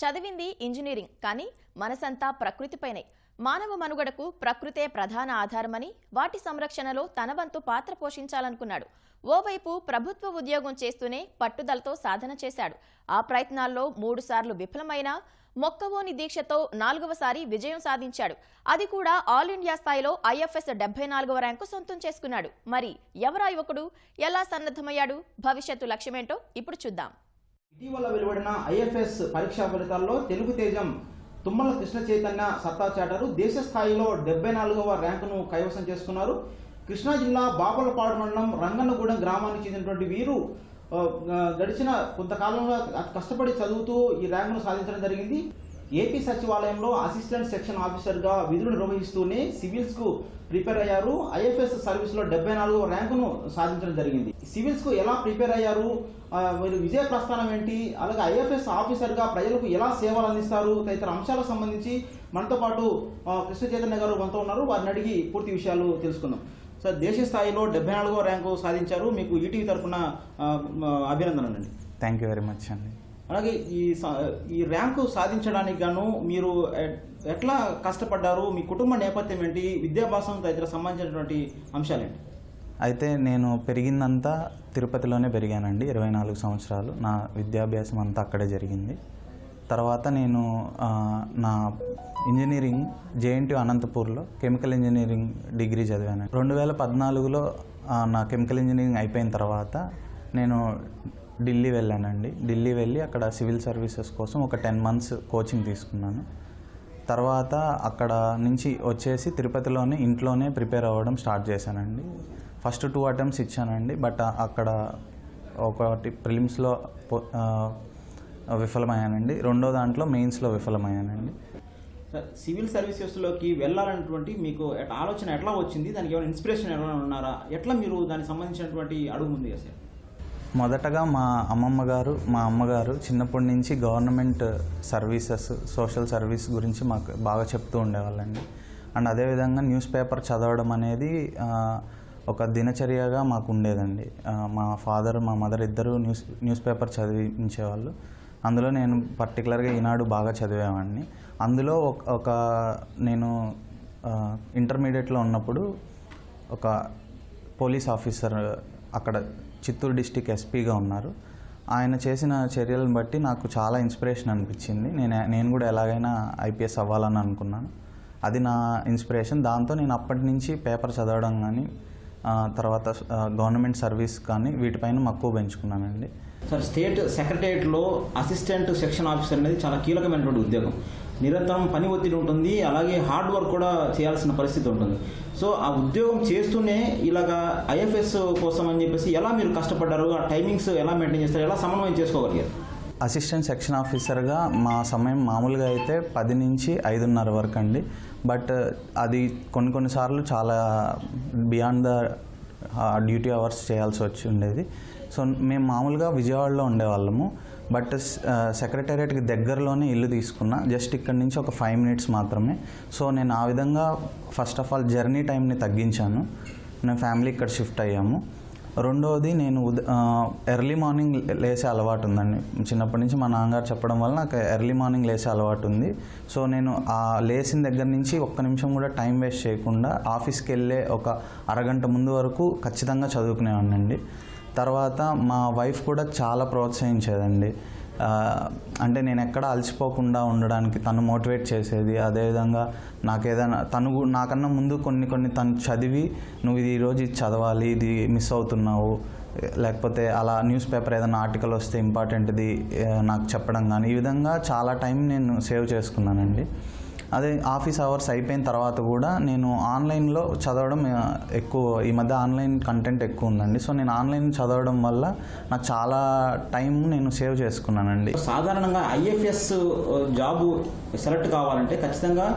చదివింది ఇంజనీరింగ్ కానీ మనసంతా ప్రకృతిపైనే. మానవ మనుగడకు ప్రకృతే ప్రధాన ఆధారమని వాటి సంరక్షణలో తన వంతు పాత్ర పోషించాలనుకున్నాడు. ఓవైపు ప్రభుత్వ ఉద్యోగం చేస్తూనే పట్టుదలతో సాధన చేశాడు. ఆ ప్రయత్నాల్లో మూడుసార్లు విఫలమైనా మొక్కవోని దీక్షతో నాలుగవసారి విజయం సాధించాడు. అది కూడా ఆల్ ఇండియా స్థాయిలో ఐఎఫ్ఎస్ డెబ్బై నాలుగవ ర్యాంకు సొంతం చేసుకున్నాడు. మరి ఎవరా యువకుడు? ఎలా సన్నద్ధమయ్యాడు? భవిష్యత్తు లక్ష్యమేంటో ఇప్పుడు చూద్దాం. ఇటీవల వెలువడిన ఐఎఫ్ఎస్ పరీక్షా ఫలితాల్లో తెలుగు తేజం తుమ్మల కృష్ణ చైతన్య సత్తా చాటారు. దేశ స్థాయిలో డెబ్బై నాలుగవ ర్యాంకును కైవసం చేసుకున్నారు. కృష్ణా జిల్లా బాపలపాడు మండలం రంగన్నగూడెం గ్రామానికి చెందినటువంటి వీరు గడిచిన కొంతకాలంగా కష్టపడి చదువుతూ ఈ ర్యాంకును సాధించడం జరిగింది. ఏపీ సచివాలయంలో అసిస్టెంట్ సెక్షన్ ఆఫీసర్గా విధులు నిర్వహిస్తూనే సివిల్స్కు ప్రిపేర్ అయ్యారు. ఐఎఫ్ఎస్ సర్వీస్లో డెబ్బై నాలుగో ర్యాంకును సాధించడం జరిగింది. సివిల్స్కు ఎలా ప్రిపేర్ అయ్యారు? వీరు విజయ ప్రస్థానం ఏంటి? అలాగే ఐఎఫ్ఎస్ ఆఫీసర్గా ప్రజలకు ఎలా సేవలు అందిస్తారు? తదితర అంశాలకు సంబంధించి మనతో పాటు కృష్ణ చైతన్య గారు మనతో ఉన్నారు. వారిని అడిగి పూర్తి విషయాలు తెలుసుకుందాం. సార్ దేశ స్థాయిలో డెబ్బై నాలుగో ర్యాంకు సాధించారు. మీకు ఈటీవీ తరఫున అభినందనలు అండి థ్యాంక్ యూ వెరీ మచ్ అండి అలాగే ఈ ఈ ర్యాంకు సాధించడానికి గాను మీరు ఎట్లా కష్టపడ్డారు? మీ కుటుంబ నేపథ్యం ఏంటి? విద్యాభ్యాసం తదితర సంబంధించినటువంటి అంశాలేంటి? అయితే నేను పెరిగిందంతా తిరుపతిలోనే పెరిగానండి ఇరవై నాలుగు సంవత్సరాలు. నా విద్యాభ్యాసం అంతా అక్కడే జరిగింది. తర్వాత నేను నా ఇంజనీరింగ్ జేఎన్టీ అనంతపూర్లో కెమికల్ ఇంజనీరింగ్ డిగ్రీ చదివాను రెండు వేల పద్నాలుగులో నా కెమికల్ ఇంజనీరింగ్ అయిపోయిన తర్వాత నేను ఢిల్లీ వెళ్ళానండి. ఢిల్లీ వెళ్ళి అక్కడ సివిల్ సర్వీసెస్ కోసం ఒక టెన్ మంత్స్ కోచింగ్ తీసుకున్నాను. తర్వాత అక్కడ నుంచి వచ్చేసి తిరుపతిలోనే ఇంట్లోనే ప్రిపేర్ అవ్వడం స్టార్ట్ చేశానండి. ఫస్ట్ టూ అటెంప్ట్స్ ఇచ్చానండి బట్ అక్కడ ఒకటి ప్రిలిమ్స్లో విఫలమయ్యానండి. రెండో దాంట్లో మెయిన్స్లో విఫలమయ్యానండి. సివిల్ సర్వీసెస్లోకి వెళ్ళాలన్నటువంటి మీకు ఆలోచన ఎట్లా వచ్చింది? దానికి ఏమైనా ఇన్స్పిరేషన్ ఏమైనా ఉన్నారా? ఎట్లా మీరు దానికి సంబంధించినటువంటి అడుగు ఉంది సార్ మొదటగా మా అమ్మమ్మ గారు మా అమ్మగారు చిన్నప్పటి నుంచి గవర్నమెంట్ సర్వీసెస్ సోషల్ సర్వీస్ గురించి మాకు బాగా చెప్తూ ఉండేవాళ్ళండి. అండ్ అదేవిధంగా న్యూస్ పేపర్ చదవడం అనేది ఒక దినచర్యగా మాకు ఉండేదండి. మా ఫాదర్ మా మదర్ ఇద్దరు న్యూస్ న్యూస్ పేపర్ చదివించేవాళ్ళు. అందులో నేను పర్టికులర్గా ఈనాడు బాగా చదివేవాడిని. అందులో ఒక ఒక నేను ఇంటర్మీడియట్లో ఉన్నప్పుడు ఒక పోలీస్ ఆఫీసర్ అక్కడ చిత్తూరు డిస్టిక్ ఎస్పీగా ఉన్నారు. ఆయన చేసిన చర్యలను బట్టి నాకు చాలా ఇన్స్పిరేషన్ అనిపించింది. నేను నేను కూడా ఎలాగైనా ఐపీఎస్ అవ్వాలని అనుకున్నాను. అది నా ఇన్స్పిరేషన్. దాంతో నేను అప్పటి నుంచి పేపర్ చదవడం కానీ తర్వాత గవర్నమెంట్ సర్వీస్ కానీ వీటిపైన మక్కువ పెంచుకున్నానండి. సార్ స్టేట్ సెక్రటరియట్లో అసిస్టెంట్ సెక్షన్ ఆఫీసర్ అనేది చాలా కీలకమైనటువంటి ఉద్యోగం. నిరంతరం పని ఒత్తిడి ఉంటుంది అలాగే హార్డ్ వర్క్ కూడా చేయాల్సిన పరిస్థితి ఉంటుంది. సో ఆ ఉద్యోగం చేస్తూనే ఇలాగా ఐఎఫ్ఎస్ కోసం అని చెప్పేసి ఎలా మీరు కష్టపడ్డారు ఆ టైమింగ్స్ ఎలా మెయింటైన్ చేస్తారు ఎలా సమన్వయం చేసుకోగలిగారు? అసిస్టెంట్ సెక్షన్ ఆఫీసర్గా మా సమయం మామూలుగా అయితే పది నుంచి ఐదున్నర వరకు అండి. బట్ అది కొన్ని కొన్నిసార్లు చాలా బియాండ్ ద డ్యూటీ అవర్స్ చేయాల్సి వచ్చి ఉండేది. సో మేము మామూలుగా విజయవాడలో ఉండేవాళ్ళము. బట్ సెక్రటేరియట్కి దగ్గరలోనే ఇల్లు తీసుకున్నా. జస్ట్ ఇక్కడ నుంచి ఒక ఫైవ్ మినిట్స్ మాత్రమే. సో నేను ఆ విధంగా ఫస్ట్ ఆఫ్ ఆల్ జర్నీ టైంని తగ్గించాను. నేను ఫ్యామిలీ ఇక్కడ షిఫ్ట్ అయ్యాము. రెండవది నేను ఉద ఎర్లీ మార్నింగ్ లేసే అలవాటు ఉందండి. చిన్నప్పటి నుంచి మా నాన్నగారు చెప్పడం వల్ల నాకు ఎర్లీ మార్నింగ్ లేసే అలవాటు ఉంది. సో నేను ఆ లేచిన దగ్గర నుంచి ఒక్క నిమిషం కూడా టైం వేస్ట్ చేయకుండా ఆఫీస్కి వెళ్ళే ఒక అరగంట ముందు వరకు ఖచ్చితంగా చదువుకునేవాడినండి. తర్వాత మా వైఫ్ కూడా చాలా ప్రోత్సహించేదండి. అంటే నేను ఎక్కడ అలసిపోకుండా ఉండడానికి తను మోటివేట్ చేసేది. అదేవిధంగా నాకు ఏదైనా తను నాకన్నా ముందు కొన్ని కొన్ని తను చదివి నువ్వు ఇది ఈరోజు ఇది చదవాలి ఇది మిస్ అవుతున్నావు. లేకపోతే అలా న్యూస్ పేపర్ ఏదైనా ఆర్టికల్ వస్తే ఇంపార్టెంట్ది నాకు చెప్పడం కానీ. ఈ విధంగా చాలా టైం నేను సేవ్ చేసుకున్నానండి. అదే ఆఫీస్ అవర్స్ అయిపోయిన తర్వాత కూడా నేను ఆన్లైన్లో చదవడం ఎక్కువ ఈ మధ్య ఆన్లైన్ కంటెంట్ ఎక్కువ ఉందండి. సో నేను ఆన్లైన్ చదవడం వల్ల నాకు చాలా టైం నేను సేవ్ చేసుకున్నానండి. సాధారణంగా ఐఎఫ్ఎస్ జాబు సెలెక్ట్ కావాలంటే ఖచ్చితంగా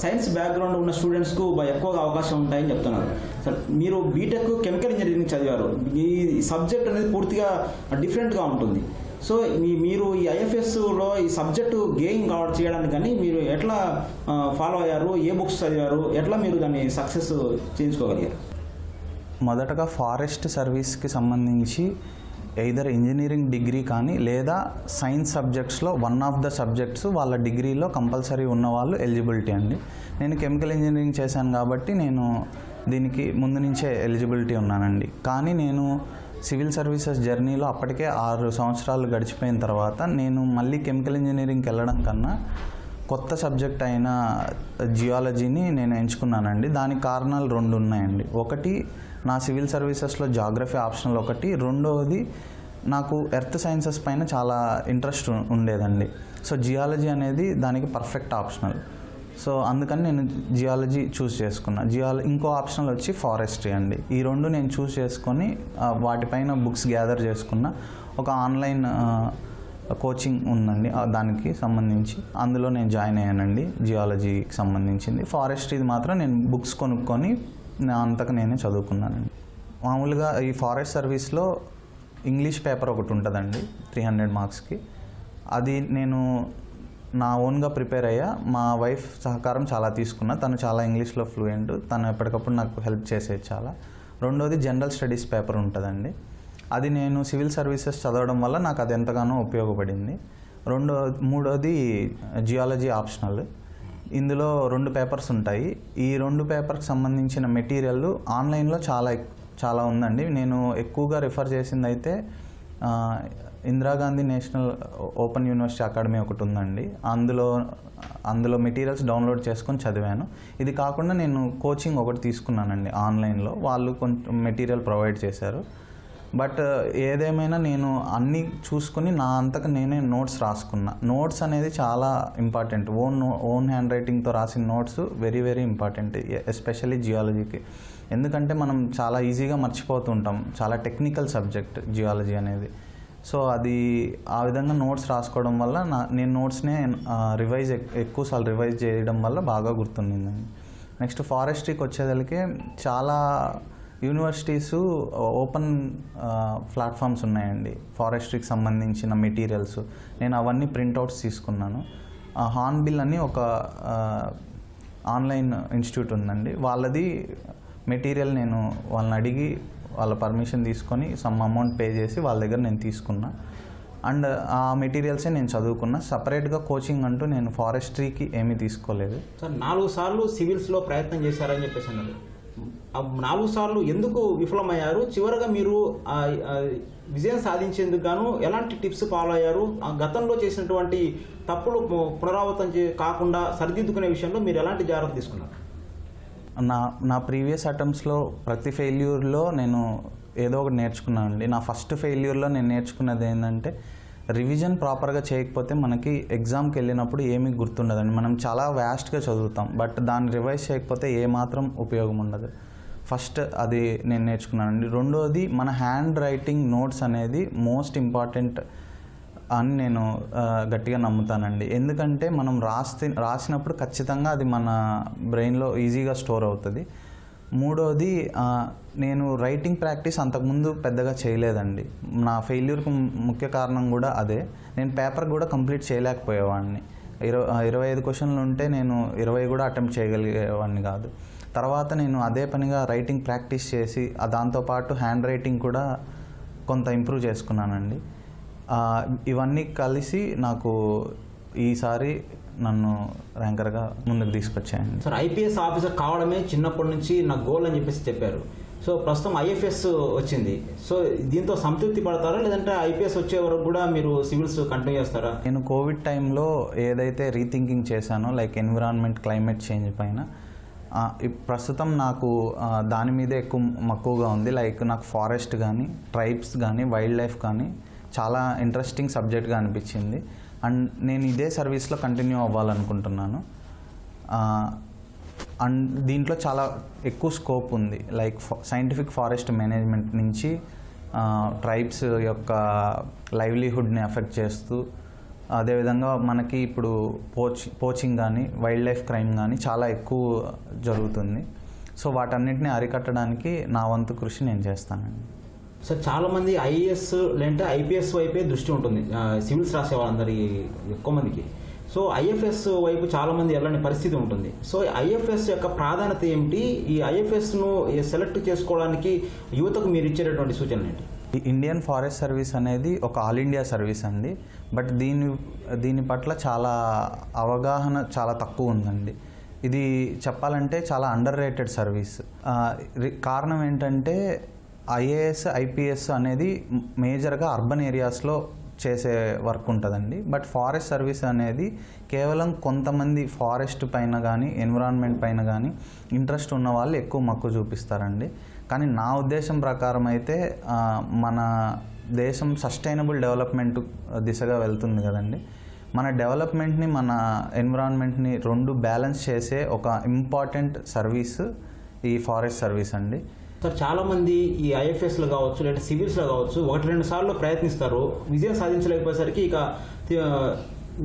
సైన్స్ బ్యాక్గ్రౌండ్ ఉన్న స్టూడెంట్స్కు ఎక్కువగా అవకాశం ఉంటాయని చెప్తున్నారు. సార్ మీరు బీటెక్ కెమికల్ ఇంజనీరింగ్ చదివారు. ఈ సబ్జెక్ట్ అనేది పూర్తిగా డిఫరెంట్గా ఉంటుంది. సో మీ మీరు ఈ ఐఎఫ్ఎస్లో ఈ సబ్జెక్టు గెయిన్ కావడం చేయడానికి కానీ మీరు ఎట్లా ఫాలో అయ్యారు? ఏ బుక్స్ చదివారు? ఎట్లా మీరు దాన్ని సక్సెస్ చేయించుకోగలిగారు? మొదటగా ఫారెస్ట్ సర్వీస్కి సంబంధించి ఎయిదర్ ఇంజనీరింగ్ డిగ్రీ కానీ లేదా సైన్స్ సబ్జెక్ట్స్లో వన్ ఆఫ్ ద సబ్జెక్ట్స్ వాళ్ళ డిగ్రీలో కంపల్సరీ ఉన్న వాళ్ళు ఎలిజిబిలిటీ అండి. నేను కెమికల్ ఇంజనీరింగ్ చేశాను కాబట్టి నేను దీనికి ముందు నుంచే ఎలిజిబిలిటీ ఉన్నానండి. కానీ నేను సివిల్ సర్వీసెస్ జర్నీలో అప్పటికే ఆరు సంవత్సరాలు గడిచిపోయిన తర్వాత నేను మళ్ళీ కెమికల్ ఇంజనీరింగ్కి వెళ్ళడం కన్నా కొత్త సబ్జెక్ట్ అయిన జియాలజీని నేను ఎంచుకున్నానండి. దానికి కారణాలు రెండు ఉన్నాయండి. ఒకటి నా సివిల్ సర్వీసెస్లో జాగ్రఫీ ఆప్షనల్ ఒకటి. రెండవది నాకు ఎర్త్ సైన్సెస్ పైన చాలా ఇంట్రెస్ట్ ఉండేదండి. సో జియాలజీ అనేది దానికి పర్ఫెక్ట్ ఆప్షనల్. సో అందుకని నేను జియాలజీ చూస్ చేసుకున్నా. జియాల ఇంకో ఆప్షన్లు వచ్చి ఫారెస్ట్రీ అండి. ఈ రెండు నేను చూస్ చేసుకొని వాటిపైన బుక్స్ గ్యాదర్ చేసుకున్న. ఒక ఆన్లైన్ కోచింగ్ ఉందండి దానికి సంబంధించి. అందులో నేను జాయిన్ అయ్యానండి జియాలజీకి సంబంధించింది. ఫారెస్ట్రీది మాత్రం నేను బుక్స్ కొనుక్కొని అంతకు నేనే చదువుకున్నానండి. మామూలుగా ఈ ఫారెస్ట్ సర్వీస్లో ఇంగ్లీష్ పేపర్ ఒకటి ఉంటుందండి త్రీ హండ్రెడ్ మార్క్స్కి. అది నేను నా ఓన్గా ప్రిపేర్ అయ్యా. మా వైఫ్ సహకారం చాలా తీసుకున్నా. తను చాలా ఇంగ్లీష్లో ఫ్లూయెంట్. తను ఎప్పటికప్పుడు నాకు హెల్ప్ చేసేది చాలా. రెండోది జనరల్ స్టడీస్ పేపర్ ఉంటుందండి. అది నేను సివిల్ సర్వీసెస్ చదవడం వల్ల నాకు అది ఎంతగానో ఉపయోగపడింది. రెండో మూడోది జియాలజీ ఆప్షనల్. ఇందులో రెండు పేపర్స్ ఉంటాయి. ఈ రెండు పేపర్కి సంబంధించిన మెటీరియల్ ఆన్లైన్లో చాలా చాలా ఉందండి. నేను ఎక్కువగా రిఫర్ చేసింది అయితే Indira Gandhi national open university academy ఒకటి ఉందండి. అందులో అందులో మెటీరియల్స్ డౌన్లోడ్ చేసుకొని చదివాను. ఇది కాకుండా నేను కోచింగ్ ఒకటి తీసుకున్నానండి ఆన్లైన్లో. వాళ్ళు కొంచెం మెటీరియల్ ప్రొవైడ్ చేశారు. బట్ ఏదేమైనా నేను అన్నీ చూసుకుని నా అంతకు నేనే నోట్స్ రాసుకున్నా. నోట్స్ అనేది చాలా ఇంపార్టెంట్. ఓన్ ఓన్ హ్యాండ్ రైటింగ్తో రాసిన notes very very important especially జియాలజీకి. ఎందుకంటే మనం చాలా ఈజీగా మర్చిపోతుంటాం చాలా టెక్నికల్ సబ్జెక్ట్ జియాలజీ అనేది. సో అది ఆ విధంగా నోట్స్ రాసుకోవడం వల్ల నా నేను నోట్స్నే రివైజ్ ఎక్కువసార్లు రివైజ్ చేయడం వల్ల బాగా గుర్తుండిందండి నెక్స్ట్ ఫారెస్ట్రీకి వచ్చేదలికే చాలా యూనివర్సిటీస్ ఓపెన్ ప్లాట్ఫామ్స్ ఉన్నాయండి. ఫారెస్ట్రీకి సంబంధించిన మెటీరియల్స్ నేను అవన్నీ ప్రింట్అవుట్స్ తీసుకున్నాను. హార్న్బిల్ అని ఒక ఆన్లైన్ ఇన్స్టిట్యూట్ ఉందండి. వాళ్ళది మెటీరియల్ నేను వాళ్ళని అడిగి వాళ్ళ పర్మిషన్ తీసుకొని సమ్ అమౌంట్ పే చేసి వాళ్ళ దగ్గర నేను తీసుకున్నా. అండ్ ఆ మెటీరియల్సే నేను చదువుకున్నా. సపరేట్గా కోచింగ్ అంటూ నేను ఫారెస్ట్రీకి ఏమీ తీసుకోలేదు. సార్ నాలుగు సార్లు సివిల్స్లో ప్రయత్నం చేశారని చెప్పేసి అన్నారు. నాలుగు సార్లు ఎందుకు విఫలమయ్యారు? చివరగా మీరు విజయం సాధించేందుకు గాను ఎలాంటి టిప్స్ ఫాలో అయ్యారు ఆ గతంలో చేసినటువంటి తప్పులు పు- పునరావృతం చే- కాకుండా సరిదిద్దుకునే విషయంలో మీరు ఎలాంటి జాగ్రత్త తీసుకున్నారు? నా నా ప్రీవియస్ అటెంప్ట్స్లో ప్రతి ఫెయిల్యూర్లో నేను ఏదో ఒకటి నేర్చుకున్నాను అండి నా ఫస్ట్ ఫెయిల్యూర్లో నేను నేర్చుకున్నది ఏంటంటే రివిజన్ ప్రాపర్గా చేయకపోతే మనకి ఎగ్జామ్కి వెళ్ళినప్పుడు ఏమీ గుర్తుండదండి. మనం చాలా వ్యాస్ట్గా చదువుతాం. బట్ దాన్ని రివైజ్ చేయకపోతే ఏమాత్రం ఉపయోగం ఉండదు. ఫస్ట్ అది నేను నేర్చుకున్నానండి. రెండోది మన హ్యాండ్ రైటింగ్ నోట్స్ అనేది మోస్ట్ ఇంపార్టెంట్ అని నేను గట్టిగా నమ్ముతానండి. ఎందుకంటే మనం రాస్తే రాసినప్పుడు ఖచ్చితంగా అది మన బ్రెయిన్లో ఈజీగా స్టోర్ అవుతుంది. మూడోది నేను రైటింగ్ ప్రాక్టీస్ అంతకుముందు పెద్దగా చేయలేదండి. నా ఫెయిల్యూర్కి ముఖ్య కారణం కూడా అదే. నేను పేపర్ కూడా కంప్లీట్ చేయలేకపోయేవాడిని. ఇరవై ఇరవై ఐదు క్వశ్చన్లు ఉంటే నేను ఇరవై కూడా అటెంప్ట్ చేయగలిగేవాడిని కాదు. తర్వాత నేను అదే పనిగా రైటింగ్ ప్రాక్టీస్ చేసి దాంతోపాటు హ్యాండ్ రైటింగ్ కూడా కొంత ఇంప్రూవ్ చేసుకున్నానండి. ఇవన్నీ కలిసి నాకు ఈసారి నన్ను ర్యాంకర్గా ముందుకు తీసుకొచ్చాయండి. సార్ ఐపీఎస్ ఆఫీసర్ కావడమే చిన్నప్పటి నుంచి నా గోల్ అని చెప్పేసి చెప్పారు. సో ప్రస్తుతం ఐఎఫ్ఎస్ వచ్చింది. సో దీంతో సంతృప్తి పడతారా? లేదంటే ఐపీఎస్ వచ్చే వరకు కూడా మీరు సివిల్స్ కంటిన్యూ చేస్తారా? నేను కోవిడ్ టైంలో ఏదైతే రీథింకింగ్ చేశానో లైక్ ఎన్విరాన్మెంట్ క్లైమేట్ చేంజ్ పైన ప్రస్తుతం నాకు దాని మీదే ఎక్కువ మక్కువగా ఉంది. లైక్ నాకు ఫారెస్ట్ కానీ ట్రైబ్స్ కానీ వైల్డ్ లైఫ్ కానీ చాలా ఇంట్రెస్టింగ్ సబ్జెక్ట్గా అనిపించింది. అండ్ నేను ఇదే సర్వీస్లో కంటిన్యూ అవ్వాలనుకుంటున్నాను. అండ్ దీంట్లో చాలా ఎక్కువ స్కోప్ ఉంది. లైక్ సైంటిఫిక్ ఫారెస్ట్ మేనేజ్మెంట్ నుంచి ట్రైబ్స్ యొక్క లైవ్లీహుడ్ని ఎఫెక్ట్ చేస్తూ అదేవిధంగా మనకి ఇప్పుడు పోచ్ పోచింగ్ కానీ వైల్డ్ లైఫ్ క్రైమ్ కానీ చాలా ఎక్కువ జరుగుతుంది. సో వాటన్నిటిని అరికట్టడానికి నా వంతు కృషి నేను చేస్తానండి. సార్ చాలా మంది ఐఏఎస్ లేదంటే ఐపీఎస్ వైపే దృష్టి ఉంటుంది. సివిల్స్ రాసే వాళ్ళందరి ఎక్కువ మందికి. సో ఐఎఫ్ఎస్ వైపు చాలా మంది వెళ్ళని పరిస్థితి ఉంటుంది. సో ఐఎఫ్ఎస్ యొక్క ప్రాధాన్యత ఏమిటి? ఈ ఐఎఫ్ఎస్ను సెలెక్ట్ చేసుకోవడానికి యువతకు మీరు ఇచ్చేటటువంటి సూచనలు ఏంటి? ఇండియన్ ఫారెస్ట్ సర్వీస్ అనేది ఒక ఆల్ ఇండియా సర్వీస్ అండి. బట్ దీని దీని పట్ల చాలా అవగాహన చాలా తక్కువ ఉందండి. ఇది చెప్పాలంటే చాలా అండర్ రేటెడ్ సర్వీస్ రి- కారణం ఏంటంటే ఐఏఎస్ ఐపీఎస్ అనేది మేజర్గా అర్బన్ ఏరియాస్లో చేసే వర్క్ ఉంటుందండి. బట్ ఫారెస్ట్ సర్వీస్ అనేది కేవలం కొంతమంది ఫారెస్ట్ పైన కానీ ఎన్విరాన్మెంట్ పైన కానీ ఇంట్రెస్ట్ ఉన్న వాళ్ళు ఎక్కువ మక్కువ చూపిస్తారండి. కానీ నా ఉద్దేశం ప్రకారం అయితే మన దేశం సస్టైనబుల్ డెవలప్మెంట్ దిశగా వెళ్తుంది కదండి. మన డెవలప్మెంట్ని మన ఎన్విరాన్మెంట్ని రెండు బ్యాలెన్స్ చేసే ఒక ఇంపార్టెంట్ సర్వీస్ ఈ ఫారెస్ట్ సర్వీస్ అండి. సార్ చాలా మంది ఈ ఐఎఫ్ఎస్లో కావచ్చు లేదా సివిల్స్లో కావచ్చు ఒకటి రెండు సార్లు ప్రయత్నిస్తారు. విజయం సాధించలేకపోయేసరికి ఇక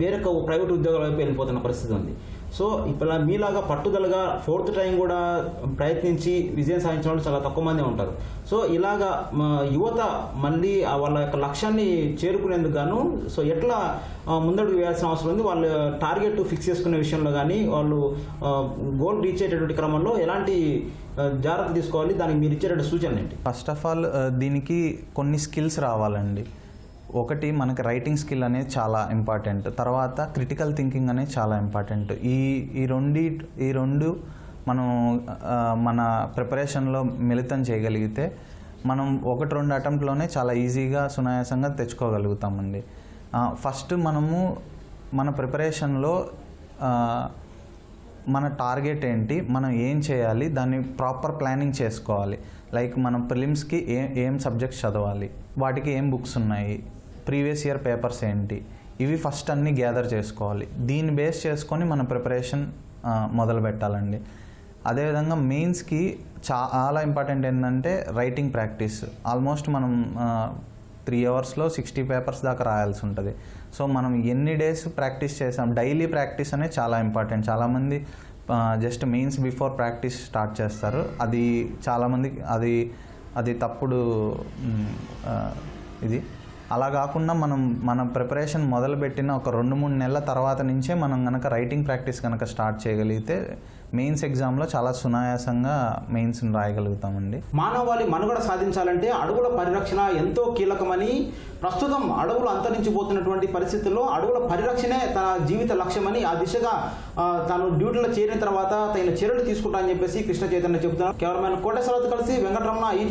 వేరొక ప్రైవేట్ ఉద్యోగాల వైపు వెళ్ళిపోతున్న పరిస్థితి ఉంది. సో ఇప్పుడు మీలాగా పట్టుదలగా ఫోర్త్ టైం కూడా ప్రయత్నించి విజయం సాధించిన వాళ్ళు చాలా తక్కువ మంది ఉంటారు. సో ఇలాగా మా యువత మళ్ళీ వాళ్ళ యొక్క లక్ష్యాన్ని చేరుకునేందుకు గాను సో ఎట్లా ముందడుగు వేయాల్సిన అవసరం ఉంది? వాళ్ళ టార్గెట్ ఫిక్స్ చేసుకునే విషయంలో కానీ వాళ్ళు గోల్ రీచ్ అయ్యేటటువంటి క్రమంలో ఎలాంటి జాగ్రత్త తీసుకోవాలి? దానికి మీరు ఇచ్చేటటువంటి సూచనలు ఏంటి? ఫస్ట్ ఆఫ్ ఆల్ దీనికి కొన్ని స్కిల్స్ రావాలండి. ఒకటి మనకి రైటింగ్ స్కిల్ అనేది చాలా ఇంపార్టెంట్ తర్వాత క్రిటికల్ థింకింగ్ అనేది చాలా ఇంపార్టెంట్ ఈ ఈ రెండి ఈ రెండు మనం మన ప్రిపరేషన్లో మిళితం చేయగలిగితే మనం ఒకటి రెండు అటెంప్ట్లోనే చాలా ఈజీగా సునాయాసంగా తెచ్చుకోగలుగుతామండి. ఫస్ట్ మనము మన ప్రిపరేషన్లో మన టార్గెట్ ఏంటి మనం ఏం చేయాలి దాన్ని ప్రాపర్ ప్లానింగ్ చేసుకోవాలి. లైక్ మనం ప్రిలిమ్స్కి ఏ ఏం సబ్జెక్ట్స్ చదవాలి వాటికి ఏం బుక్స్ ఉన్నాయి ప్రీవియస్ ఇయర్ పేపర్స్ ఏంటి? ఇవి ఫస్ట్ అన్నీ గ్యాదర్ చేసుకోవాలి. దీన్ని బేస్ చేసుకొని మన ప్రిపరేషన్ మొదలు పెట్టాలండి. అదేవిధంగా మెయిన్స్కి చాలా ఇంపార్టెంట్ ఏంటంటే రైటింగ్ ప్రాక్టీస్. ఆల్మోస్ట్ మనం త్రీ అవర్స్లో సిక్స్టీ పేపర్స్ దాకా రాయాల్సి ఉంటుంది. సో మనం ఎన్ని డేస్ ప్రాక్టీస్ చేసాం? డైలీ ప్రాక్టీస్ అనేది చాలా ఇంపార్టెంట్. చాలామంది just mains before practice start చేస్తారు. అది చాలామంది అది అది తప్పుడు ఇది. అలా కాకుండా మనం మన ప్రిపరేషన్ మొదలుపెట్టిన ఒక రెండు మూడు నెలల తర్వాత నుంచే మనం కనుక రైటింగ్ ప్రాక్టీస్ కనుక స్టార్ట్ చేయగలిగితే మెయిన్స్ ఎగ్జామ్లో చాలా సునాయాసంగా మెయిన్స్ని రాయగలుగుతామండి. మానవాళి మనుగడ సాధించాలంటే అడవుల పరిరక్షణ ఎంతో కీలకమని ప్రస్తుతం అడవులు అంతరించిపోతున్నటువంటి పరిస్థితుల్లో అడవుల పరిరక్షణే తన జీవిత లక్ష్యమని ఆ దిశగా తాను డ్యూటీలో చేరిన తర్వాత తగిన చర్యలు తీసుకుంటా అని చెప్పేసి కృష్ణ చైతన్య చెబుతున్నారు. కెమెరామెన్ కోటేశ్వరరావు కలిసి వెంకటరమణ ఈ